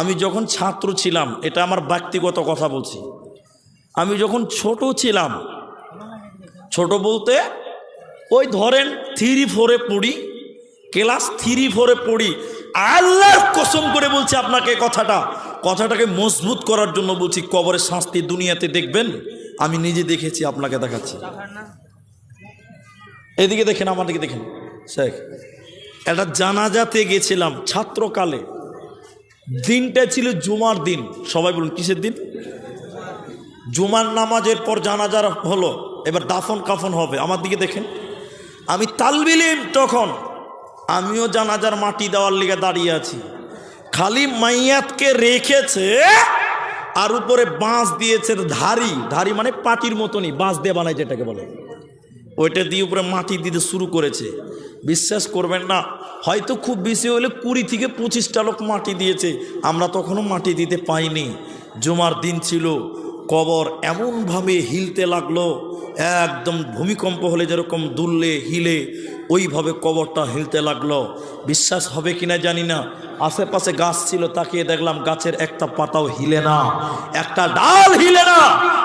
আমি যখন ছাত্র ছিলাম, এটা আমার ব্যক্তিগত কথা বলছি। আমি যখন ছোট ছিলাম, ছোট বলতে ওই ধরেন থ্রি ফোরে পড়ি ক্লাস থ্রি ফোরে পড়ি, আল্লাহর কসম করে বলছি আপনাকে কথাটা। কথাটাকে মজবুত করার জন্য বলছি, কবরের শাস্তি দুনিয়াতে দেখবেন, আমি নিজে দেখেছি, আপনাকে দেখাচ্ছি। এদিকে দেখেন, আমার দিকে দেখেন। শেখ, একটা জানাজাতে গেছিলাম ছাত্রকালে। দিনটা ছিল জুমার দিন। সবাই বলুন, কিসের দিন? জুমার নামাজের পর জানাজার হলো, এবার দাফন কাফন হবে। আমার দিকে দেখেন। আমি তালবিলিম তখন, আমিও জানাজার মাটি দেওয়ার লিগে দাঁড়িয়ে আছি। খালি মাইয়াতকে রেখেছে, আর উপরে বাঁশ দিয়েছে ধারি ধারি মানে পাটির মতনই, বাঁশ দিয়ে বানায় যেটাকে বলে। ওইটা দিয়ে উপরে মাটি দিতে শুরু করেছে। বিশ্বাস করবেন না, হয়তো খুব বেশি হলে কুড়ি থেকে পঁচিশটা লোক মাটি দিয়েছে, আমরা তখনও মাটি দিতে পাইনি। জুমার দিন ছিল, কবর এমনভাবে হিলতে লাগল, একদম ভূমিকম্প হলে যেরকম দুললে, হিলে, ওইভাবে কবরটা হিলতে লাগল। বিশ্বাস হবে কিনা জানি না, আশেপাশে গাছ ছিল, তাকিয়ে দেখলাম গাছের একটা পাতাও হিলে না, একটা ডাল হিলে না।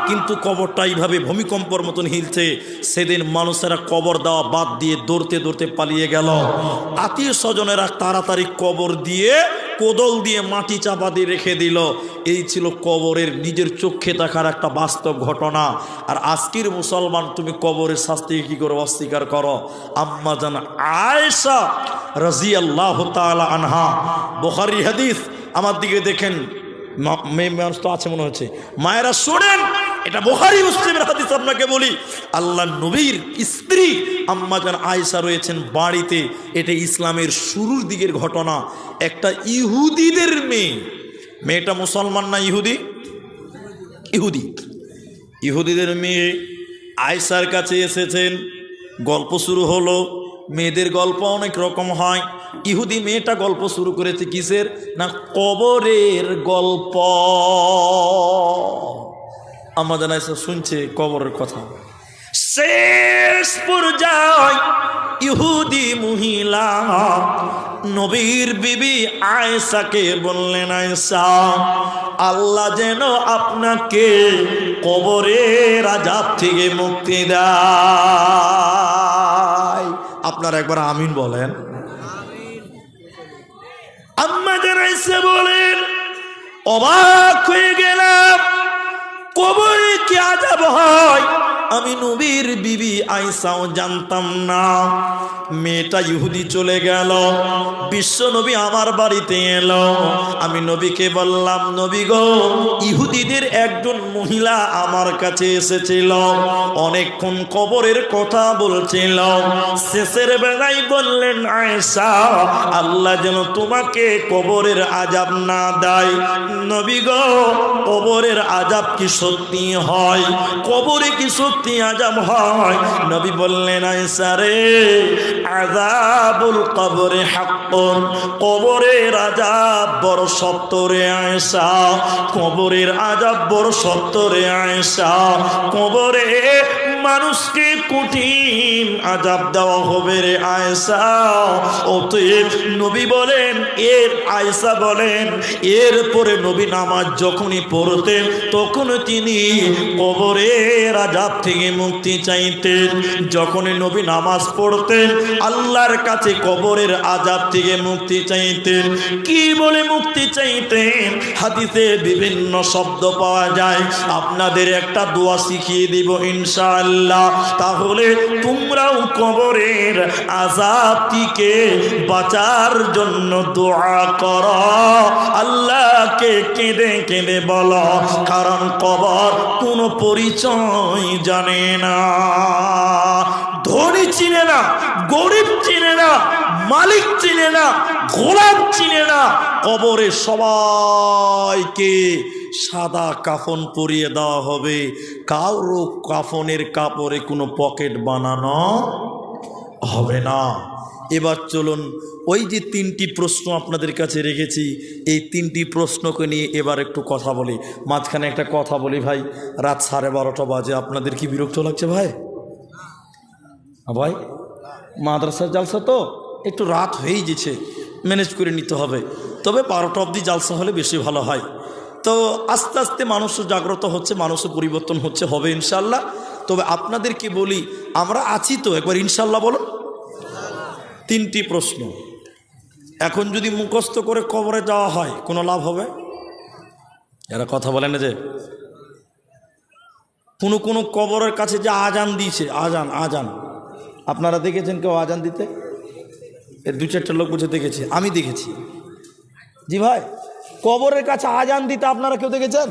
কিন্তু কবরটা এইভাবে ভূমিকম্পর মতন হিলছে, সেদিন মানুষেরা কবর দেওয়া বাদ দিয়ে দৌড়তে দৌড়তে পালিয়ে গেল। আত্মীয় স্বজনেরা তাড়াতাড়ি কবর দিয়ে কোদল দিয়ে মাটি চাপা দিয়ে রেখে দিল। এই ছিল কবরের নিজের চোখে দেখার একটা বাস্তব ঘটনা। আর আজকের মুসলমান, তুমি কবরের শাস্তি কি করে, অস্বীকার করো? আম্মা জান আয়েশা রাজি আল্লাহ আনহা। বোখারি হাদিস, আমার দিকে দেখেন। মেয়ে মানুষ তো আছে মনে হচ্ছে। মায়েরা শোনেন এটা বোখারি মুসলিমের হাদিস আপনাকে বলি। আল্লাহ নবীর স্ত্রী আম্মাজান আয়েশা রয়েছেন বাড়িতে। এটা ইসলামের শুরুর দিকের ঘটনা। একটা ইহুদিদের মেয়ে। মেয়েটা মুসলমান না ইহুদি? ইহুদি। ইহুদিদের মেয়ে আয়সার কাছে এসেছেন। গল্প শুরু হলো। মেয়েদের গল্প অনেক রকম হয়। ইহুদি মেয়েটা গল্প শুরু করেছে কিসের? না কবরের গল্প। আমাদের আয়সা শুনছে কবরের কথা। শেষ পর্যায় ইহুদি মহিলা নবীর বিবি আয়েশাকে বললেন, আয়েশা, আল্লাহ যেন আপনাকে কবরের আজাব থেকে মুক্তি দেয়। আপনার একবার আমিন বলেন। আম্মা জানাইছে বলেন, অবাক হয়ে আজাব হয়। আমি নবীর বিবি আইসাও জানতাম না। মেয়েটা ইহুদি চলে গেল। বিশ্ব নবী আমার বাড়িতে এলো। আমি নবীকে বললাম, নবী গো, ইহুদিদের একজন মহিলা আমার কাছে এসেছিল। অনেকক্ষণ কবরের কথা বলছিল। শেষের বেলায় বললেন, আয়েশা, আল্লাহ যেন তোমাকে কবরের আজাব না দেয়। নবী গো, কবরের আজাব কি সত্যি হয়? কবরে কি সত্যি আজাব হয়। নবী বললেন আয়সা রে আজাবুল কবরে হাক্কুন। কবরের আজাব বড় সত্য রে আয়েশা। কবরের আজাব বড় সত্য রে আয়েশা। কবরে মানুষকে কঠিন আজাব দেওয়া হবে রে আয়েশা। অতএব নবী বলেন, এর আয়েশা বলেন এরপরে নবী নামাজ যখনই পড়তেন, তখন তিনি কবরের আজাব থেকে মুক্তি চাইতেন। যখনই নবী নামাজ পড়তেন আল্লাহর কাছে কবরের আজাব থেকে মুক্তি চাইতেন। কি বলে মুক্তি চাইতেন? হাদিসে বিভিন্ন শব্দ পাওয়া যায়। আপনাদের একটা দোয়া শিখিয়ে দিব ইনশাআল্লাহ। তাহলে তোমরাও কবরের আজাব থেকে বাঁচার জন্য দোয়া কর। আল্লাহকে কেঁদে কেঁদে বল, কারণ কবর কোনো পরিচয় জানে না। ধনী চিনে না, গরিব চিনে না, মালিক চিনে না, গোলাম চিনে না, কবরে সবাইকে সাদা কাফন পরিয়ে দেওয়া হবে। কারও কাফনের কাপড়ে কোনো পকেট বানানো হবে না। এবার চলুন, ওই যে তিনটি প্রশ্ন আপনাদের কাছে রেখেছি, এই তিনটি প্রশ্নকে নিয়ে এবার একটু কথা বলি। মাঝখানে একটা কথা বলি ভাই, রাত সাড়ে বারোটা বাজে। আপনাদের কি বিরক্ত লাগছে ভাই? ভাই, মাদ্রাসার জালসা তো? একটু রাত হয়েই গেছে ম্যানেজ করে নিতে হবে। তবে বারোটা অবধি জালসা হলে বেশি ভালো হয়। তো আস্তে আস্তে মানুষও জাগ্রত হচ্ছে মানুষও পরিবর্তন হচ্ছে, হবে ইনশাল্লাহ তবে আপনাদেরকে বলি, আমরা আছি তো, একবার ইনশাল্লাহ বলো তিনটি প্রশ্ন। এখন যদি মুখস্থ করে কবরে যাওয়া হয়, কোনো লাভ হবে? এরা কথা বলে না যে। কোনো কোনো কবরের কাছে যে আজান দিয়েছে, আজান আজান। আপনারা দেখেছেন কেউ আজান দিতে? এর দু চারটা লোক বুঝে দেখেছি। আমি দেখেছি। জি ভাই কবরের কাছে আজান দিতে আপনারা কেউ দেখেছেন?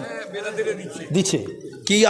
দিচ্ছে। কি?